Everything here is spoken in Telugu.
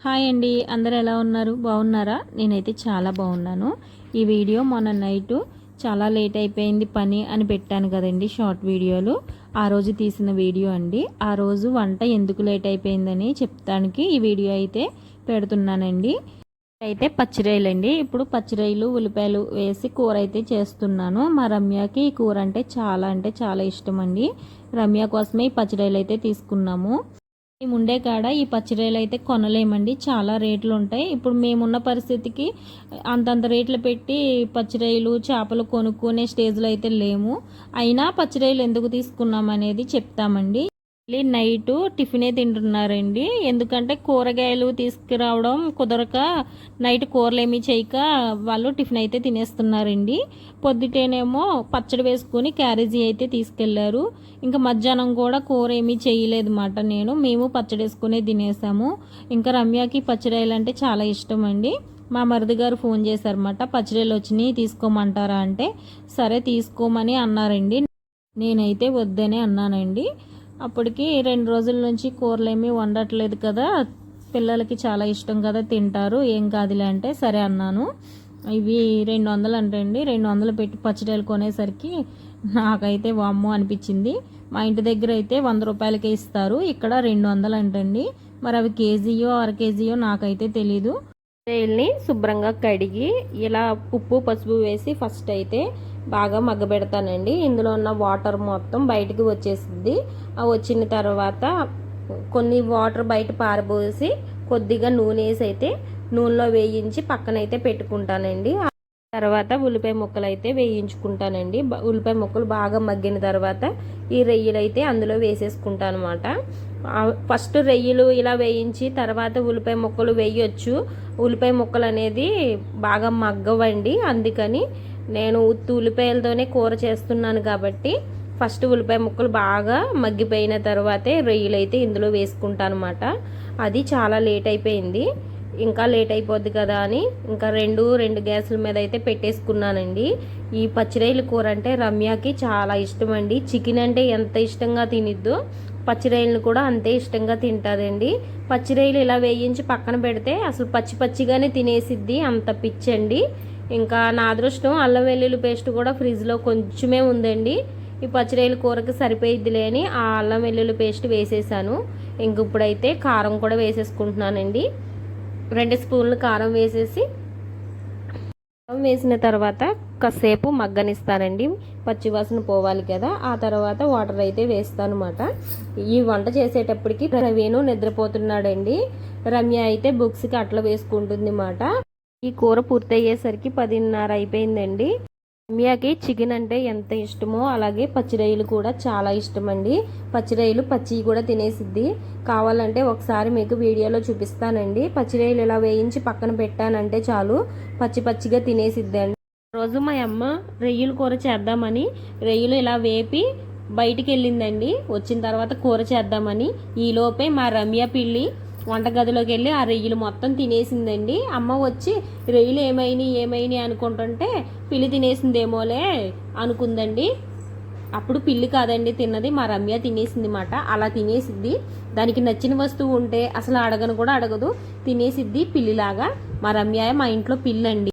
హాయ్ అండి అందరు ఎలా ఉన్నారు? బాగున్నారా? నేనైతే చాలా బాగున్నాను. ఈ వీడియో మొన్న నైట్ చాలా లేట్ అయిపోయింది పని అని పెట్టాను కదండి షార్ట్ వీడియోలు. ఆ రోజు తీసిన వీడియో అండి. ఆ రోజు వంట ఎందుకు లేట్ అయిపోయిందని చెప్తానికి ఈ వీడియో అయితే పెడుతున్నానండి. అయితే పచ్చిరాయలండి. ఇప్పుడు పచ్చిరాయలు ఉల్లిపాయలు వేసి కూర అయితే చేస్తున్నాను. మా రమ్యకి ఈ కూర అంటే చాలా అంటే చాలా ఇష్టం అండి. రమ్య కోసమే ఈ పచ్చిరాయలు అయితే తీసుకున్నాము. మేము ఉండే కాడ ఈ పచ్చిరాయలు అయితే కొనలేమండి. చాలా రేట్లు ఉంటాయి. ఇప్పుడు మేమున్న పరిస్థితికి అంతంత రేట్లు పెట్టి పచ్చిరాయలు చేపలు కొనుక్కునే స్టేజ్లో అయితే లేము. అయినా పచ్చిరాయలు ఎందుకు తీసుకున్నాం అనేది చెప్తామండి. మళ్ళీ నైట్ టిఫినే తింటున్నారండి. ఎందుకంటే కూరగాయలు తీసుకురావడం కుదరక నైట్ కూరలు ఏమీ చేయక వాళ్ళు టిఫిన్ అయితే తినేస్తున్నారండి. పొద్దుటేనేమో పచ్చడి వేసుకొని క్యారేజీ అయితే తీసుకెళ్ళారు. ఇంకా మధ్యాహ్నం కూడా కూర ఏమీ చేయలేదు మాట నేను. మేము పచ్చడి వేసుకునే తినేసాము. ఇంకా రమ్యకి పచ్చడిలు అంటే చాలా ఇష్టం అండి మా మరిది గారు ఫోన్ చేశారన్నమాట పచ్చడిలు వచ్చినాయి తీసుకోమంటారా అంటే. సరే తీసుకోమని అన్నారండి. నేనైతే వద్దనే అన్నానండి. అప్పటికి రెండు రోజుల నుంచి కూరలు ఏమీ వండట్లేదు కదా. పిల్లలకి చాలా ఇష్టం కదా తింటారు. ఏం కాదులే అంటే సరే అన్నాను. ఇవి రెండు వందలు అంటండి. రెండు వందలు పెట్టి పచ్చడిలు కొనేసరికి నాకైతే వామ్మో అనిపించింది. మా ఇంటి దగ్గర అయితే వంద రూపాయలకే ఇస్తారు. ఇక్కడ రెండు వందలు అంటండి. మరి అవి కేజీయో అర కేజీయో నాకైతే తెలీదు. రొయ్యల్ని శుభ్రంగా కడిగి ఇలా ఉప్పు పసుపు వేసి ఫస్ట్ అయితే బాగా మగ్గబెడతానండి. ఇందులో ఉన్న వాటర్ మొత్తం బయటికి వచ్చేసింది. ఆ వచ్చిన తర్వాత కొన్ని వాటర్ బయట పారబోసి కొద్దిగా నూనె వేసి అయితే నూనెలో వేయించి పక్కనైతే పెట్టుకుంటానండి. తర్వాత ఉల్లిపాయ ముక్కలు అయితే వేయించుకుంటానండి ఉల్లిపాయ ముక్కలు బాగా మగ్గిన తర్వాత ఈ రొయ్యలు అయితే అందులో వేసేసుకుంటాను అనమాట ఫస్ట్ రొయ్యలు ఇలా వేయించి తర్వాత ఉల్లిపాయ ముక్కలు వేయొచ్చు. ఉల్లిపాయ ముక్కలు అనేది బాగా మగ్గవండి. అందుకని నేను ఉత్తి ఉల్లిపాయలతోనే కూర చేస్తున్నాను కాబట్టి ఫస్ట్ ఉల్లిపాయ ముక్కలు బాగా మగ్గిపోయిన తర్వాతే రొయ్యలు అయితే ఇందులో వేసుకుంటాను అనమాట అది చాలా లేట్ అయిపోయింది. ఇంకా లేట్ అయిపోద్ది కదా అని ఇంకా రెండు రెండు గ్యాసుల మీద అయితే పెట్టేసుకున్నానండి. ఈ పచ్చిరొయ్యల కూర అంటే రమ్యకి చాలా ఇష్టం అండి చికెన్ అంటే ఎంత ఇష్టంగా తినిద్దో పచ్చిరాయలను కూడా అంతే ఇష్టంగా తింటుందండి. పచ్చిరాయలు ఇలా వేయించి పక్కన పెడితే అసలు పచ్చి పచ్చిగానే తినేసిద్ది. అంత పిచ్చండి. ఇంకా నా అదృష్టం అల్లం వెల్లుల్లి పేస్ట్ కూడా ఫ్రిడ్జ్లో కొంచెమే ఉందండి. ఈ పచ్చిరాయల కూరకి సరిపోయిద్ది లేని ఆ అల్లం వెల్లుల్లి పేస్ట్ వేసేసాను. ఇంక ఇప్పుడైతే కారం కూడా వేసేసుకుంటున్నానండి. రెండు స్పూన్లు కారం వేసేసి కారం వేసిన తర్వాత కాసేపు మగ్గనిస్తానండి. పచ్చివాసన పోవాలి కదా. ఆ తర్వాత వాటర్ అయితే వేస్తాను అనమాట ఈ వంట చేసేటప్పటికి రవేణు నిద్రపోతున్నాడండి. రమ్య అయితే బుక్స్కి అట్లా వేసుకుంటుంది అన్నమాట ఈ కూర పూర్తయ్యేసరికి పదిన్నర అయిపోయిందండి. రమ్యకి చికెన్ అంటే ఎంత ఇష్టమో అలాగే పచ్చిరొయ్యలు కూడా చాలా ఇష్టం అండి పచ్చిరొయ్యలు పచ్చి కూడా తినేసిద్ది. కావాలంటే ఒకసారి మీకు వీడియోలో చూపిస్తానండి. పచ్చిరొయ్యలు ఇలా వేయించి పక్కన పెట్టానంటే చాలు. పచ్చి పచ్చిగా తినేసిద్ది అండి రోజు మా అమ్మ రొయ్యలు కూర చేద్దామని రొయ్యలు ఇలా వేపి బయటికి వెళ్ళిందండి వచ్చిన తర్వాత కూర చేద్దామని. ఈలోపే మా రమ్య పిల్లి వంటగదిలోకి వెళ్ళి ఆ రొయ్యలు మొత్తం తినేసిందండి. అమ్మ వచ్చి రొయ్యలు ఏమైనాయి ఏమైనాయి అనుకుంటుంటే పిల్లి తినేసిందేమోలే అనుకుందండి. అప్పుడు పిల్లి కాదండి తిన్నది మా రమ్య తినేసింది మాట అలా తినేసిద్ది. దానికి నచ్చిన వస్తువు ఉంటే అసలు అడగను కూడా అడగదు. తినేసిద్ది పిల్లిలాగా. మా రమ్య మా ఇంట్లో పిల్లండి.